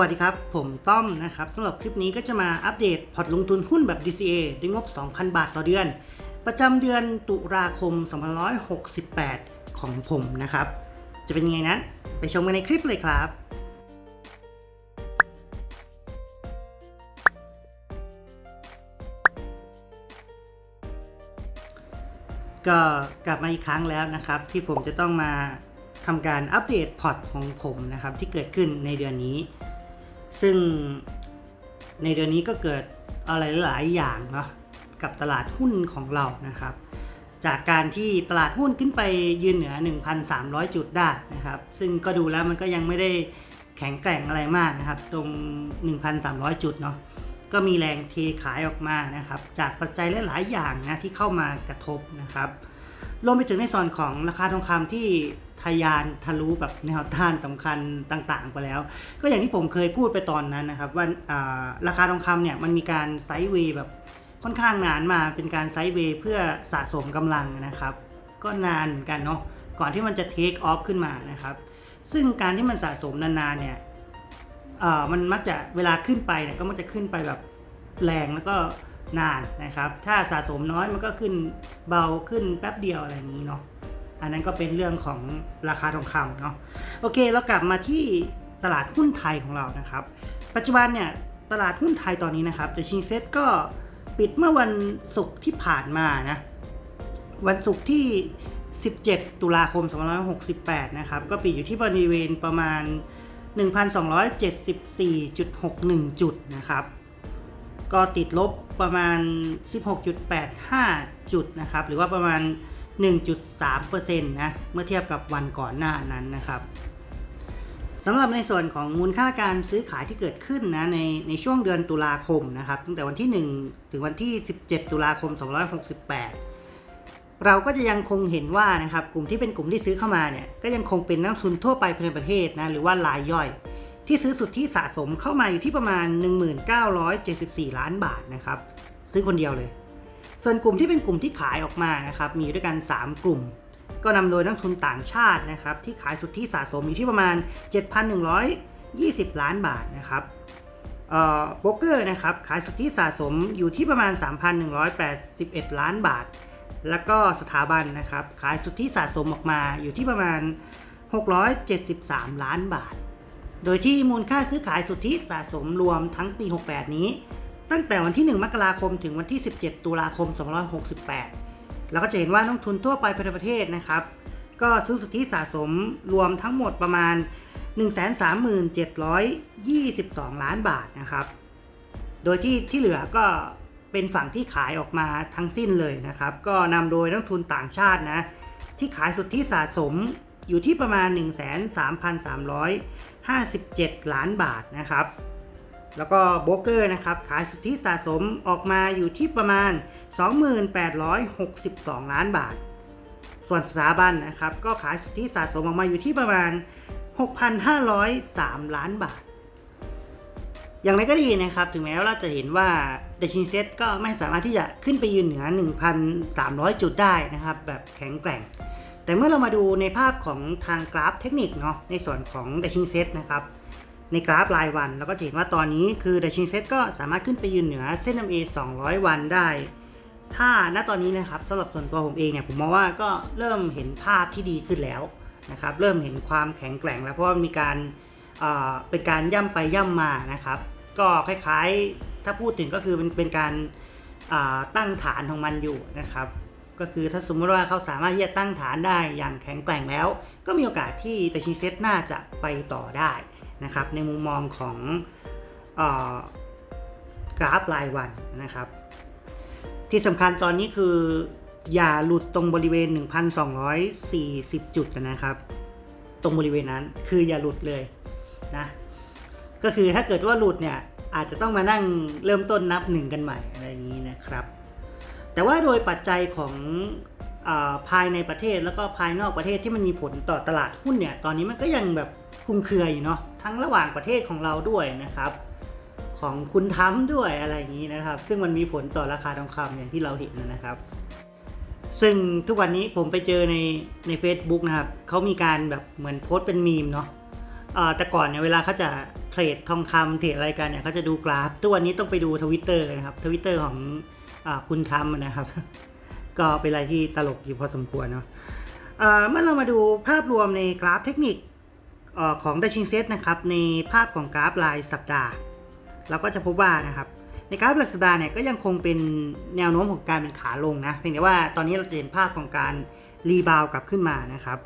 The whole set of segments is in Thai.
วัสดีครับ ผมต้อมนะครับสำหรับคลิปนี้ก็จะมาอัปเดตพอร์ตลงทุนหุ้นแบบ DCA ด้วยงบ 2,000 บาทต่อเดือน ประจำเดือนตุลาคม 2568 ของผมนะครับ จะเป็นยังไงนั้น ไปชมกันในคลิปเลยครับ ก็กลับมาอีกครั้งแล้วนะครับ ที่ผมจะต้องมาทำการอัปเดตพอร์ตของผมนะครับที่เกิดขึ้นในเดือนนี้ ซึ่งในเดือนนี้ก็เกิดอะไรหลายอย่างเนาะกับตลาดหุ้นของเรานะครับ จากการที่ตลาดหุ้นขึ้นไปยืนเหนือ 1,300 จุดได้นะครับ ซึ่งก็ดูแล้วมันก็ยังไม่ได้แข็งแกร่งอะไรมากนะครับ ตรง 1,300 จุดเนาะก็มีแรงเทขายออกมานะครับ จากปัจจัยหลายๆอย่างนะที่เข้ามากระทบนะครับรวมไปถึงในส่วนของราคาทองคำที่ ทยานทะลุแบบแนวต้านสำคัญต่างๆ ไปแล้ว ก็อย่างที่ผมเคยพูดไปตอนนั้นนะครับว่าราคาทองคำเนี่ยมันมีการไซด์เวย์แบบค่อนข้างนานมาเป็นการไซด์เวย์เพื่อสะสมกำลังนะครับ ก็นานเหมือนกันเนาะก่อนที่มันจะเทคออฟขึ้นมานะครับ ซึ่งการที่มันสะสมนานๆเนี่ยมันมักจะเวลาขึ้นไปเนี่ยก็มักจะขึ้นไปแบบแรงแล้วก็นานนะครับ ถ้าสะสมน้อยมันก็ขึ้นเบาขึ้นแป๊บเดียวอะไรอย่างนี้เนาะ อันนั้นก็เป็นเรื่องของราคาทองคำเนาะโอเคเรากลับมาที่ตลาดหุ้นไทยของเรานะครับ ปัจจุบันเนี่ยตลาดหุ้นไทยตอนนี้นะครับ The ชิงเซ็ตก็ปิดเมื่อวันศุกร์ที่ผ่านมานะวันศุกร์ที่ 17 ตุลาคม 2568 นะครับ ก็ปิดอยู่ที่บริเวณประมาณ 1,274.61 จุดนะครับ ก็ติดลบประมาณ 16.85 จุดนะครับ หรือว่าประมาณ 1.3%นะเมื่อเทียบกับวันก่อนหน้านั้นนะครับสำหรับในส่วนของมูลค่าการซื้อขายที่เกิดขึ้นนะในในช่วงเดือนตุลาคมนะครับตั้งแต่วันที่ 1 ถึงวันที่ 17 ตุลาคม 2568 เราก็จะยังคงเห็นว่านะครับกลุ่มที่เป็นกลุ่มที่ซื้อเข้ามาเนี่ยก็ยังคงเป็นนักทุนทั่วไปภายในประเทศนะหรือว่ารายย่อย ที่ซื้อสุดทธิสะสมเข้ามาอยู่ที่ประมาณ 1974 ล้านบาทนะครับซื้อคนเดียวเลย ส่วนกลุ่มที่เป็นกลุ่มที่ขายออกมานะครับมีด้วยกัน 3 กลุ่ม ก็นำโดยนักทุนต่างชาตินะครับที่ขายสุทธิสะสมอยู่ที่ประมาณ 7,120 ล้านบาทนะครับโบรกเกอร์นะครับขายสุทธิสะสมอยู่ที่ประมาณ 3,181 ล้านบาท แล้วก็สถาบันนะครับขายสุทธิสะสมออกมาอยู่ที่ประมาณ 673 ล้านบาท โดยที่มูลค่าซื้อขายสุทธิสะสมรวมทั้งปี 68 นี้ ตั้งแต่วันที่ 1 มกราคมถึงวันที่ 17 ตุลาคม 2568 เราก็จะเห็นว่านักทุนทั่วไปภายในประเทศนะครับ ก็ซื้อสุทธิสะสมรวมทั้งหมดประมาณ 137,22 ล้านบาทนะครับ โดยที่ที่เหลือก็เป็นฝั่งที่ขายออกมาทั้งสิ้นเลยนะครับ ก็นำโดยนักทุนต่างชาตินะ ที่ขายสุทธิสะสมอยู่ที่ประมาณ 13,357 ล้านบาทนะครับ แล้วก็โบรกเกอร์นะครับขายสุทธิสะสมออกมาอยู่ที่ประมาณ 2862 ล้านบาท ส่วนสถาบันนะครับก็ขายสุทธิสะสมออกมาอยู่ที่ประมาณ 6,503 ล้านบาท อย่างไรก็ดีนะครับ ถึงแม้ว่าเราจะเห็นว่าเดชินเซ็ตก็ไม่สามารถที่จะขึ้นไปยืนเหนือ 1,300 จุดได้นะครับ แบบแข็งแกร่ง แต่เมื่อเรามาดูในภาพของทางกราฟเทคนิคเนาะในส่วนของเดชินเซ็ตนะครับ ในกราฟรายวัน เราก็จะเห็นว่าตอนนี้คือเดชินเซ็ตก็สามารถขึ้นไปยืนเหนือเส้น MA 200 วันได้ ถ้าณตอนนี้นะครับสำหรับส่วนตัวผมเองเนี่ยผมมองว่าก็เริ่มเห็นภาพที่ดีขึ้นแล้วนะครับเริ่มเห็นความแข็งแกร่งแล้วเพราะว่ามีการเเป็นการย่ำไปย่ำมานะครับ ก็คล้ายๆถ้าพูดถึงก็คือเป็นเป็นการาตั้งฐานของมันอยู่นะครับ ก็คือถ้าสมมติว่าเขาสามารถที่จะตั้งฐานได้อย่างแข็งแกร่งแล้ว ก็มีโอกาสที่เดชินเซ็ตน่าจะไปต่อได้ นะครับในมุมมองของออกราฟรายวันนะครับ ที่สำคัญตอนนี้คือ อย่าหลุดตรงบริเวณ 1,240 จุดนะครับ ตรงบริเวณนั้นคืออย่าหลุดเลยนะก็คือถ้าเกิดว่าหลุดเนี่ยอาจจะต้องมานั่งเริ่มต้นนับหนึ่งกันใหม่อะไรอย่างนี้นะครับ แต่ว่าโดยปัจจัยของอภายในประเทศแล้วก็ภายนอกประเทศที่มันมีผลต่อตลาดหุ้นเนี่ยตอนนี้มันก็ยังแบบ คุมเครืออยู่เนาะทั้งระหว่างประเทศของเราด้วยนะครับ ของคุณทำด้วยอะไรอย่างนี้นะครับ ซึ่งมันมีผลต่อราคาทองคำอย่างที่เราเห็นนะครับ ซึ่งทุกวันนี้ผมไปเจอในใน Facebook นะครับเขามีการแบบเหมือนโพสต์เป็นมีมเนาะอ่อแต่ก่อนเนี่ยเวลาเขาจะเทรดทองคำเทรดอะไรกันเนี่ยเขาจะดูกราฟทุกวันนี้ต้องไปดูทวิตเตอร์นะครับทวิตเตอร์ของอคุณทรัมนะครับ ก็เป็นอะไรที่ตลกอยู่พอสมควรเนาะเอ่อเมื่อเรามาดูภาพรวมในกราฟเทคนิค ของดัชชิงเซตนะครับในภาพของกราฟรายสัปดาห์ เราก็จะพบว่านะครับในกราฟรายสัปดาห์เนี่ยก็ยังคงเป็นแนวโน้มของการเป็นขาลงนะเพียงแต่ว่าตอนนี้เราจะเห็นภาพของการรีบาวกลับขึ้นมานะครับ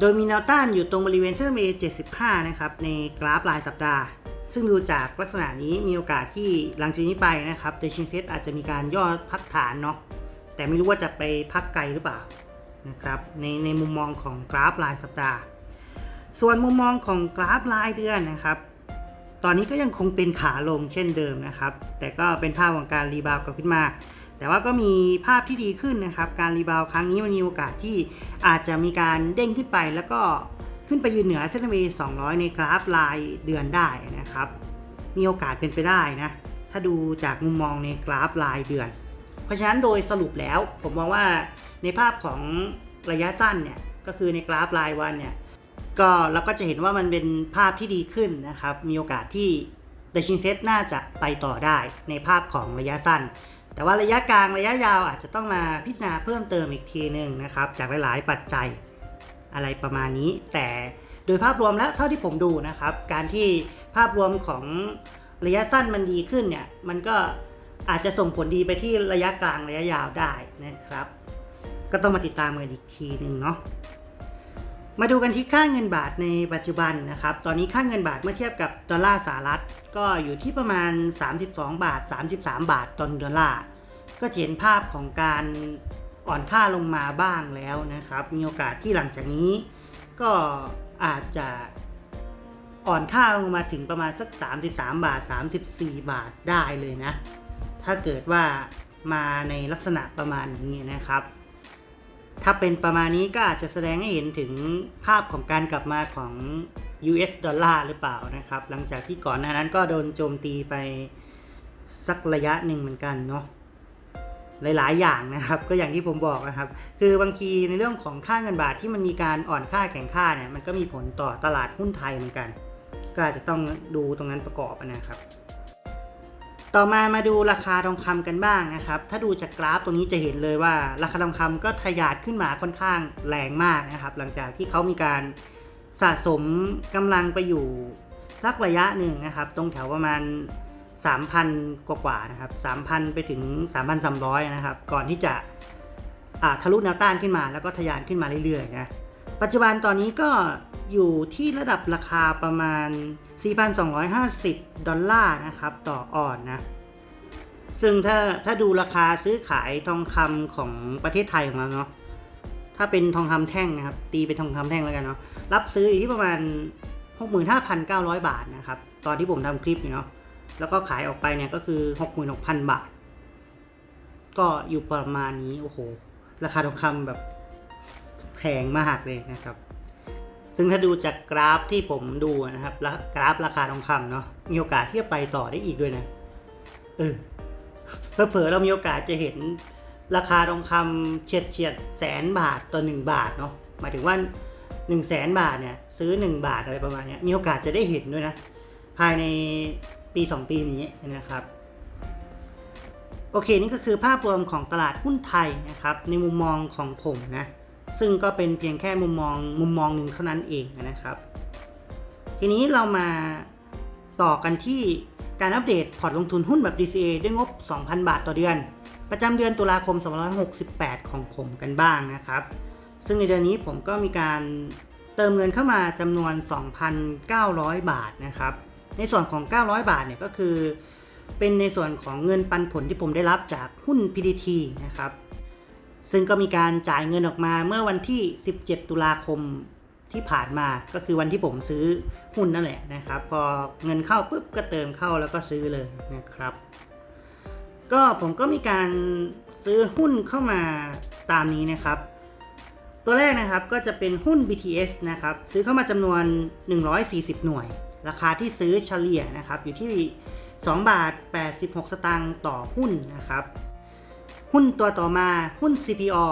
โดยมีแนวต้านอยู่ตรงบริเวณเส้นเม75 นะครับในกราฟรายสัปดาห์ ซึ่งดูจากลักษณะนี้มีโอกาสที่หลังจากนี้ไปนะครับเดชินเซตอาจจะมีการย่อพักฐานเนาะแต่ไม่รู้ว่าจะไปพักไกลหรือเปล่านะครับในในมุมมองของกราฟรายสัปดาห์ ส่วนมุมมองของกราฟรายเดือนนะครับ ตอนนี้ก็ยังคงเป็นขาลงเช่นเดิมนะครับ แต่ก็เป็นภาพของการรีบาวกลับขึ้นมา แต่ว่าก็มีภาพที่ดีขึ้นนะครับ การรีบาวครั้งนี้มันมีโอกาสที่อาจจะมีการเด้งขึ้นไป แล้วก็ขึ้นไปยืนเหนือเส้นเม200 ในกราฟรายเดือนได้นะครับ มีโอกาสเป็นไปได้นะ ถ้าดูจากมุมมองในกราฟรายเดือน เพราะฉะนั้นโดยสรุปแล้ว ผมมองว่าในภาพของระยะสั้นเนี่ย ก็คือในกราฟรายวันเนี่ย ก็เราก็จะเห็นว่ามันเป็นภาพที่ดีขึ้นนะครับ มีโอกาสที่ดัชชินเซตน่าจะไปต่อได้ในภาพของระยะสั้น แต่ว่าระยะกลางระยะยาวอาจจะต้องมาพิจารณาเพิ่มเติมอีกทีหนึ่งนะครับ จากหลาย ๆ ปัจจัยอะไรประมาณนี้ แต่โดยภาพรวมแล้วเท่าที่ผมดูนะครับ การที่ภาพรวมของระยะสั้นมันดีขึ้นเนี่ย มันก็อาจจะส่งผลดีไปที่ระยะกลางระยะยาวได้นะครับ ก็ต้องมาติดตามกันอีกทีหนึ่งเนาะ มาดูกันที่ค่าเงินบาทในปัจจุบันนะครับ ตอนนี้ค่าเงินบาทเมื่อเทียบกับดอลลาร์สหรัฐ ก็อยู่ที่ประมาณ 32 บาท 33 บาทต่อดอลลาร์ ก็เห็นภาพของการอ่อนค่าลงมาบ้างแล้วนะครับ มีโอกาสที่หลังจากนี้ ก็อาจจะอ่อนค่าลงมาถึงประมาณสัก 33 บาท 34 บาทได้เลยนะ ถ้าเกิดว่ามาในลักษณะประมาณนี้นะครับ ถ้าเป็นประมาณนี้ก็อาจจะแสดงให้เห็นถึงภาพของการกลับมาของ US ดอลลาร์หรือเปล่านะครับ หลังจากที่ก่อนหน้านั้นก็โดนโจมตีไปสักระยะหนึ่งเหมือนกันเนาะหลาย ๆ อย่างนะครับ ก็อย่างที่ผมบอกนะครับ คือบางทีในเรื่องของค่าเงินบาทที่มันมีการอ่อนค่าแข็งค่าเนี่ยมันก็มีผลต่อตลาดหุ้นไทยเหมือนกัน ก็อาจจะต้องดูตรงนั้นประกอบนะครับ ต่อมามาดูราคาทองคำกันบ้างนะครับ ถ้าดูจากกราฟตรงนี้จะเห็นเลยว่า ราคาทองคำก็ทะยานขึ้นมาค่อนข้างแรงมากนะครับ หลังจากที่เขามีการสะสมกำลังไปอยู่สักระยะหนึ่งนะครับ ตรงแถวประมาณ 3,000 กว่าๆนะครับ 3,000 ไปถึง 3,300 นะครับ ก่อนที่จะทะลุแนวต้านขึ้นมาแล้วก็ทะยานขึ้นมาเรื่อยๆนะ ปัจจุบันตอนนี้ก็อยู่ที่ระดับราคาประมาณ 4,250 ดอลลาร์นะครับ ต่อออนนะ ซึ่งถ้าถ้าดูราคาซื้อขายทองคำของประเทศไทยของเราเนาะถ้าเป็นทองคำแท่งนะครับ ตีเป็นทองคำแท่งแล้วกันเนาะรับซื้ออยู่ที่ประมาณ 65,900 บาทนะครับ ตอนที่ผมทำคลิปอยู่เนาะแล้วก็ขายออกไปเนี่ยก็คือ 66,000 บาท ก็อยู่ประมาณนี้โอ้โหราคาทองคำแบบ พงมากเลยนะครับ ซึ่งถ้าดูจากกราฟที่ผมดูนะครับแล้วกราฟราคาทองคำเนาะมีโอกาสที่จะไปต่อได้อีกด้วยนะเออเผลอเรามีโอกาสจะเห็นราคาทองคำเฉียดเฉียดแสนบาทต่อ 1 บาทเนาะหมายถึงว่า1 0 0 0 0แสนบาทเนี่ยซื้อ 1 บาทอะไรประมาณนี้มีโอกาสจะได้เห็นด้วยนะ ภายในปี 2 ปีนี้นะครับ โอเค นี่ก็คือภาพรวมของตลาดหุ้นไทยนะครับ ในมุมมองของผมนะ ซึ่งก็เป็นเพียงแค่มุมมองมุมมองหนึ่งเท่านั้นเองนะครับ ทีนี้เรามาต่อกันที่การอัปเดตพอร์ตลงทุนหุ้นแบบ DCA ด้วยงบ 2,000 บาทต่อเดือน ประจำเดือนตุลาคม 2568 ของผมกันบ้างนะครับ ซึ่งในเดือนนี้ผมก็มีการเติมเงินเข้ามาจำนวน 2,900 บาทนะครับ ในส่วนของ 900 บาทเนี่ยก็คือ เป็นในส่วนของเงินปันผลที่ผมได้รับจากหุ้น PDT นะครับ ซึ่งก็มีการจ่ายเงินออกมาเมื่อวันที่ 17 ตุลาคมที่ผ่านมาก็คือวันที่ผมซื้อหุ้นนั่นแหละนะครับ พอเงินเข้าปุ๊บก็เติมเข้าแล้วก็ซื้อเลยนะครับ ก็ผมก็มีการซื้อหุ้นเข้ามาตามนี้นะครับ ตัวแรกนะครับก็จะเป็นหุ้น BTS นะครับ ซื้อเข้ามาจำนวน 140 หน่วย ราคาที่ซื้อเฉลี่ยนะครับ อยู่ที่ 2 บาท 86 สตางค์ต่อหุ้นนะครับ หุ้นตัวต่อมาหุ้น CPO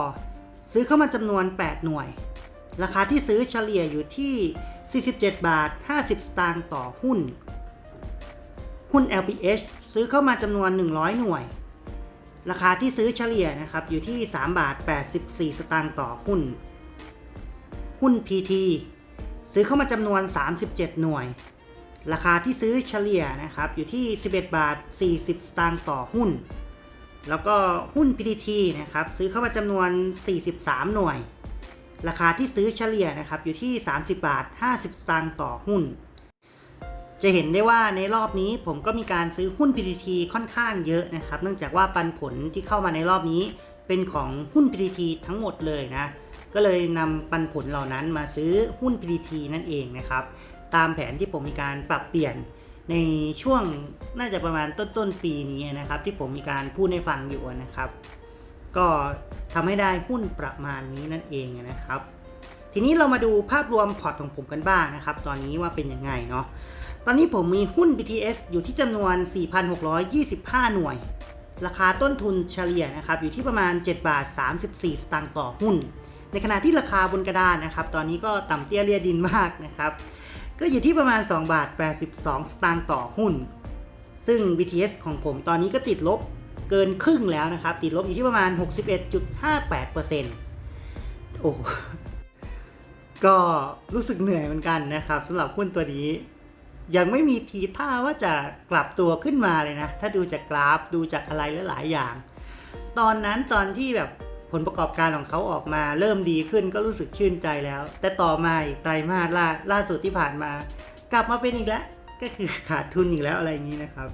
ซื้อเข้ามาจำนวน 8 หน่วย ราคาที่ซื้อเฉลี่ยอยู่ที่ 47 บาท 50 สตางค์ต่อหุ้น หุ้น LPH ซื้อเข้ามาจำนวน 100 หน่วย ราคาที่ซื้อเฉลี่ยนะครับอยู่ที่ 3 บาท 84 สตางค์ต่อหุ้น หุ้น PT ซื้อเข้ามาจำนวน 37 หน่วย ราคาที่ซื้อเฉลี่ยนะครับอยู่ที่ 11 บาท 40 สตางค์ต่อหุ้น แล้วก็หุ้น PTT นะครับซื้อเข้ามาจำนวน 43 หน่วย ราคาที่ซื้อเฉลี่ยนะครับอยู่ที่ 30 บาท 50 สตางค์ต่อหุ้น จะเห็นได้ว่าในรอบนี้ผมก็มีการซื้อหุ้น PTT ค่อนข้างเยอะนะครับ เนื่องจากว่าปันผลที่เข้ามาในรอบนี้เป็นของหุ้น PTT ทั้งหมดเลยนะ ก็เลยนำปันผลเหล่านั้นมาซื้อหุ้น PTT นั่นเองนะครับ ตามแผนที่ผมมีการปรับเปลี่ยน ในช่วงน่าจะประมาณต้นต้นๆปีนี้นะครับ ที่ผมมีการพูดให้ฟังอยู่นะครับ ก็ทำให้ได้หุ้นประมาณนี้นั่นเองนะครับ ทีนี้เรามาดูภาพรวมพอร์ตของผมกันบ้างนะครับ ตอนนี้ว่าเป็นยังไงเนาะตอนนี้ผมมีหุ้น BTS อยู่ที่จำนวน 4,625 หน่วย ราคาต้นทุนเฉลี่ยนะครับอยู่ที่ประมาณ 7 บาท 34 สตางค์ต่อหุ้น ในขณะที่ราคาบนกระดานนะครับ ตอนนี้ก็ต่ำเตี้ยเลียดินมากนะครับ ก็อยู่ที่ประมาณ 2 บาท 82 สตางค์ต่อหุ้น ซึ่ง BTS ของผมตอนนี้ก็ติดลบเกินครึ่งแล้วนะครับ ติดลบอยู่ที่ประมาณ 61.58%โอ้ก็รู้สึกเหนื่อยเหมือนกันนะครับสำหรับหุ้นตัวนี้ ยังไม่มีทีท่าว่าจะกลับตัวขึ้นมาเลยนะ ถ้าดูจากกราฟดูจากอะไรหลายๆอย่าง ตอนนั้นตอนที่แบบ ผลประกอบการของเขาออกมาเริ่มดีขึ้นก็รู้สึกชื่นใจแล้ว แต่ต่อมาอีกไตรมาสล่าล่าสุดที่ผ่านมา กลับมาเป็นอีกแล้วก็คือขาดทุนอีกแล้วอะไรอย่างนี้นะครับ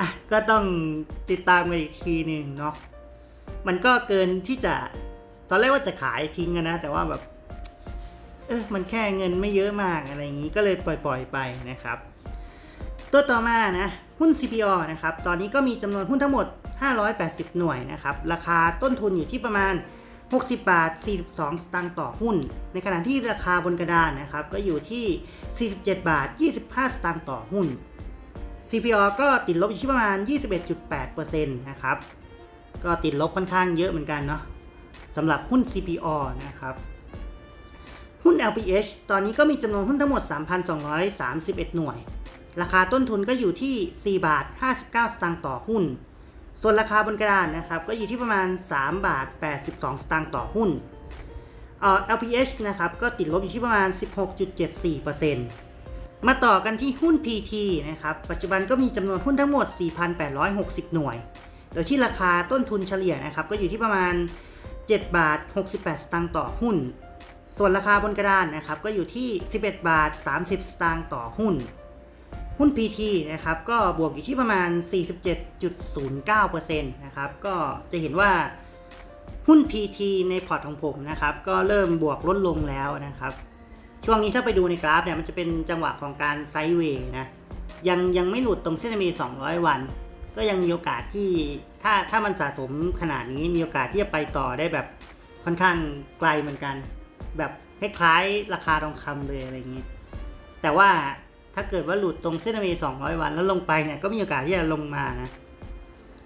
อะก็ต้องติดตามกันอีกทีหนึ่งเนาะมันก็เกินที่จะตอนแรกว่าจะขายทิ้งนนะแต่ว่าแบบเออมันแค่เงินไม่เยอะมากอะไรอย่างนี้ก็เลยปล่อย ๆ ไปนะครับ ตัวต่อมานะ หุ้น CPO นะครับ ตอนนี้ก็มีจำนวนหุ้นทั้งหมด 580 หน่วยนะครับ ราคาต้นทุนอยู่ที่ประมาณ 60 บาท 42 สตางค์ต่อหุ้น ในขณะที่ราคาบนกระดานนะครับ ก็อยู่ที่ 47 บาท 25 สตางค์ต่อหุ้น CPO ก็ติดลบอยู่ที่ประมาณ 21.8%นะครับ ก็ติดลบค่อนข้างเยอะเหมือนกันเนาะสำหรับหุ้น CPO นะครับ หุ้น LPH ตอนนี้ก็มีจำนวนหุ้นทั้งหมด 3,231 หน่วย ราคาต้นทุนก็อยู่ที่ 4 บาท 59 สตางค์ต่อหุ้น ส่วนราคาบนกระดานนะครับก็อยู่ที่ประมาณ 3 บาท 82 สตางค์ต่อหุ้นเอ่อ LPH นะครับก็ติดลบอยู่ที่ประมาณ 16.74%มาต่อกันที่หุ้น PT นะครับปัจจุบันก็มีจำนวนหุ้นทั้งหมด 4,860 หน่วย โดยที่ราคาต้นทุนเฉลี่ยนะครับก็อยู่ที่ประมาณ 7 บาท 68 สตางค์ต่อหุ้น ส่วนราคาบนกระดานนะครับก็อยู่ที่ 11 บาท 30 สตางค์ต่อหุ้น หุ้น PT นะครับก็บวกอยู่ที่ประมาณ 47.09%นะครับก็จะเห็นว่าหุ้น PT ในพอร์ตของผมนะครับก็เริ่มบวกลดลงแล้วนะครับ ช่วงนี้ถ้าไปดูในกราฟเนี่ยมันจะเป็นจังหวะของการไซด์เวย์นะยังยังไม่หลุดตรงเส้นมี 200 วัน ก็ยังมีโอกาสที่ถ้าถ้ามันสะสมขนาดนี้มีโอกาสที่จะไปต่อได้แบบค่อนข้างไกลเหมือนกัน แบบคล้ายๆราคาทองคำเลยอะไรอย่างนี้ แต่ว่า ถ้าเกิดว่าหลุดตรงเส้นมี200 วันแล้วลงไปเนี่ยก็มีโอกาสที่จะลงมานะ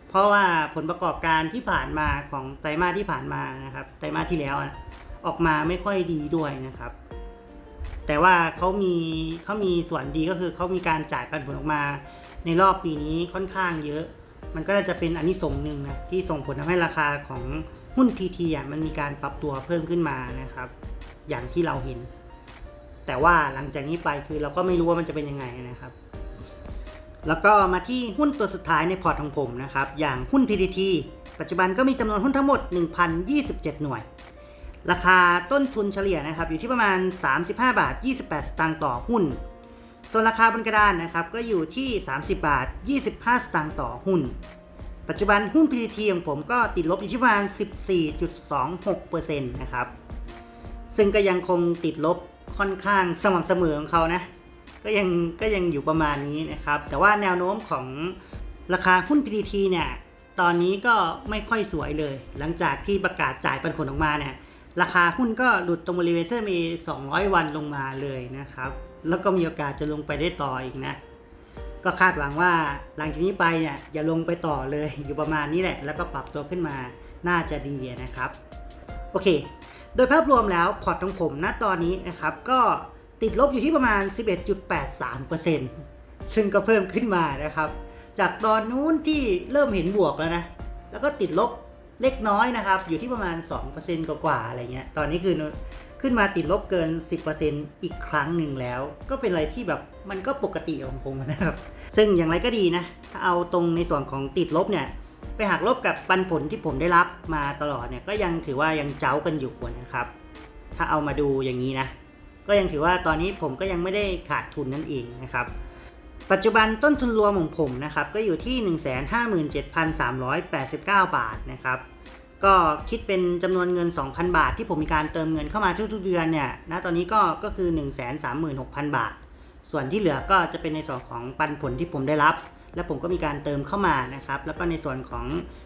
เพราะว่าผลประกอบการที่ผ่านมาของไตรมาสที่ผ่านมานะครับ ไตรมาสที่แล้วอะออกมาไม่ค่อยดีด้วยนะครับ แต่ว่าเขามีเขามีส่วนดีก็คือเขามีการจ่ายปันผลออกมา ในรอบปีนี้ค่อนข้างเยอะ มันก็จะเป็นอันนี้ส่งหนึ่งนะที่ส่งผลทำให้ราคาของหุ้น PT อะมันมีการปรับตัวเพิ่มขึ้นมานะครับ อย่างที่เราเห็น แต่ว่าหลังจากนี้ไปคือเราก็ไม่รู้ว่ามันจะเป็นยังไงนะครับ แล้วก็มาที่หุ้นตัวสุดท้ายในพอร์ตของผมนะครับ อย่างหุ้น PTT ปัจจุบันก็มีจำนวนหุ้นทั้งหมด 1,027 หน่วย ราคาต้นทุนเฉลี่ยนะครับ อยู่ที่ประมาณ 35 บาท 28 สตางค์ต่อหุ้น ส่วนราคาบนกระดานนะครับ ก็อยู่ที่ 30 บาท 25 สตางค์ต่อหุ้น ปัจจุบันหุ้น PTT ของผมก็ติดลบอยู่ที่ประมาณ 14.26%นะครับ ซึ่งก็ยังคงติดลบ ค่อนข้างสม่ำเสมอของเขานะ ก็ยังก็ยังอยู่ประมาณนี้นะครับ แต่ว่าแนวโน้มของราคาหุ้น PTT เนี่ย ตอนนี้ก็ไม่ค่อยสวยเลย หลังจากที่ประกาศจ่ายปันผลออกมาเนี่ย ราคาหุ้นก็หลุดตรงบริเวณเส้นมี 200 วันลงมาเลยนะครับ แล้วก็มีโอกาสจะลงไปได้ต่ออีกนะ ก็คาดหวังว่าหลังจากนี้ไปเนี่ยอย่าลงไปต่อเลยอยู่ประมาณนี้แหละ แล้วก็ปรับตัวขึ้นมาน่าจะดีนะครับ โอเค โดยภาพรวมแล้วพอร์ตของผมณตอนนี้นะครับก็ติดลบอยู่ที่ประมาณ 11.83%ซึ่งก็เพิ่มขึ้นมานะครับ จากตอนนู้นที่เริ่มเห็นบวกแล้วนะ แล้วก็ติดลบเล็กน้อยนะครับ อยู่ที่ประมาณ 2%กว่าๆอะไรเงี้ย ตอนนี้คือขึ้นมาติดลบเกิน 10%อีกครั้งหนึ่งแล้ว ก็เป็นอะไรที่แบบมันก็ปกติของผมนะครับ ซึ่งอย่างไรก็ดีนะ ถ้าเอาตรงในส่วนของติดลบเนี่ย ไปหักลบกับปันผลที่ผมได้รับมาตลอดเนี่ยก็ยังถือว่ายังเจ้ากันอยู่นะครับ ถ้าเอามาดูอย่างนี้นะ ก็ยังถือว่าตอนนี้ผมก็ยังไม่ได้ขาดทุนนั่นเองนะครับ ปัจจุบันต้นทุนรวมของผมนะครับก็อยู่ที่ 157,389 บาทนะครับก็คิดเป็นจำนวนเงิน 2,000 บาท ที่ผมมีการเติมเงินเข้ามาทุกๆเดือนเนี่ยณตอนนี้ก็ก็คือ 136,000 บาท ส่วนที่เหลือก็จะเป็นในส่วนของปันผลที่ผมได้รับ และผมก็มีการเติมเข้ามานะครับ แล้วก็ในส่วนของ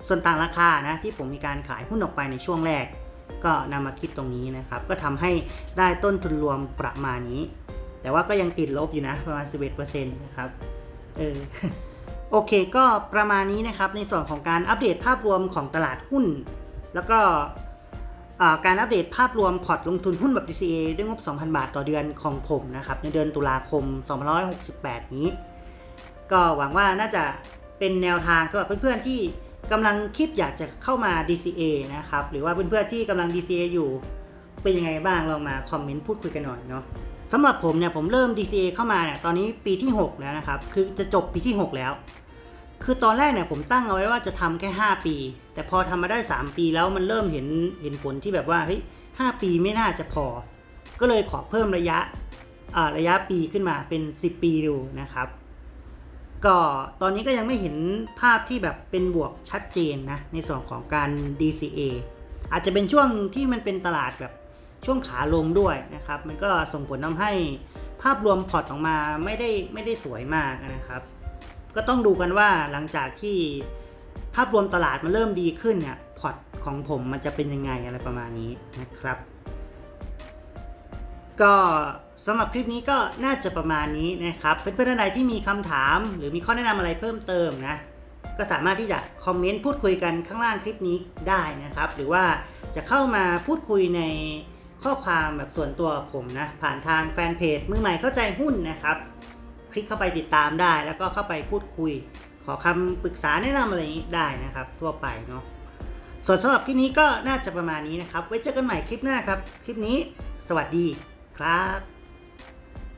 ส่วนต่างราคานะที่ผมมีการขายหุ้นออกไปในช่วงแรก ก็นำมาคิดตรงนี้นะครับ ก็ทำให้ได้ต้นทุนรวมประมาณนี้ แต่ว่าก็ยังติดลบอยู่นะประมาณ 11%นะครับ เออโอเคก็ประมาณนี้นะครับในส่วนของการอัปเดตภาพรวมของตลาดหุ้น แล้วก็การอัปเดตภาพรวมพอร์ตลงทุนหุ้นแบบ DCA ด้วยงบ 2,000 บาทต่อเดือนของผมนะครับในเดือนตุลาคม 2568 นี้ ก็หวังว่าน่าจะเป็นแนวทางสำหรับเพื่อนๆที่กำลังคิดอยากจะเข้ามา DCA นะครับ หรือว่าเพื่อนๆที่กำลัง DCA อยู่ เป็นยังไงบ้างลองมาคอมเมนต์พูดคุยกันหน่อยเนาะสำหรับผมเนี่ยผมเริ่ม DCA เข้ามาเนี่ยตอนนี้ปีที่ 6 แล้วนะครับ คือจะจบปีที่ 6 แล้ว คือตอนแรกเนี่ยผมตั้งเอาไว้ว่าจะทำแค่ 5 ปี แต่พอทำมาได้ 3 ปีแล้วมันเริ่มเห็นเห็นผลที่แบบว่าเฮ้ย5ปีไม่น่าจะพอ ก็เลยขอเพิ่มระยะอ่าระยะปีขึ้นมาเป็น 10 ปีดูนะครับ ก็ตอนนี้ก็ยังไม่เห็นภาพที่แบบเป็นบวกชัดเจนนะ ในส่วนของการ DCA อาจจะเป็นช่วงที่มันเป็นตลาดแบบช่วงขาลงด้วยนะครับ มันก็ส่งผลทำให้ภาพรวมพอร์ตออกมาไม่ได้ไม่ได้สวยมากนะครับ ก็ต้องดูกันว่าหลังจากที่ภาพรวมตลาดมันเริ่มดีขึ้นเนี่ยพอร์ตของผมมันจะเป็นยังไงอะไรประมาณนี้นะครับ ก็ สำหรับคลิปนี้ก็น่าจะประมาณนี้นะครับเพื่อนๆท่านใดที่มีคำถาม หรือมีข้อแนะนำอะไรเพิ่มเติมนะก็สามารถที่จะคอมเมนต์พูดคุยกันข้างล่างคลิปนี้ได้นะครับ หรือว่าจะเข้ามาพูดคุยในข้อความแบบส่วนตัวผมนะ ผ่านทางแฟนเพจมือใหม่เข้าใจหุ้นนะครับ คลิกเข้าไปติดตามได้ แล้วก็เข้าไปพูดคุย ขอคำปรึกษาแนะนำอะไรนี้ได้นะครับ ทั่วไปเนาะส่วนสำหรับคลิปนี้ก็น่าจะประมาณนี้นะครับ ไว้เจอกันใหม่คลิปหน้าครับ คลิปนี้ สวัสดีครับ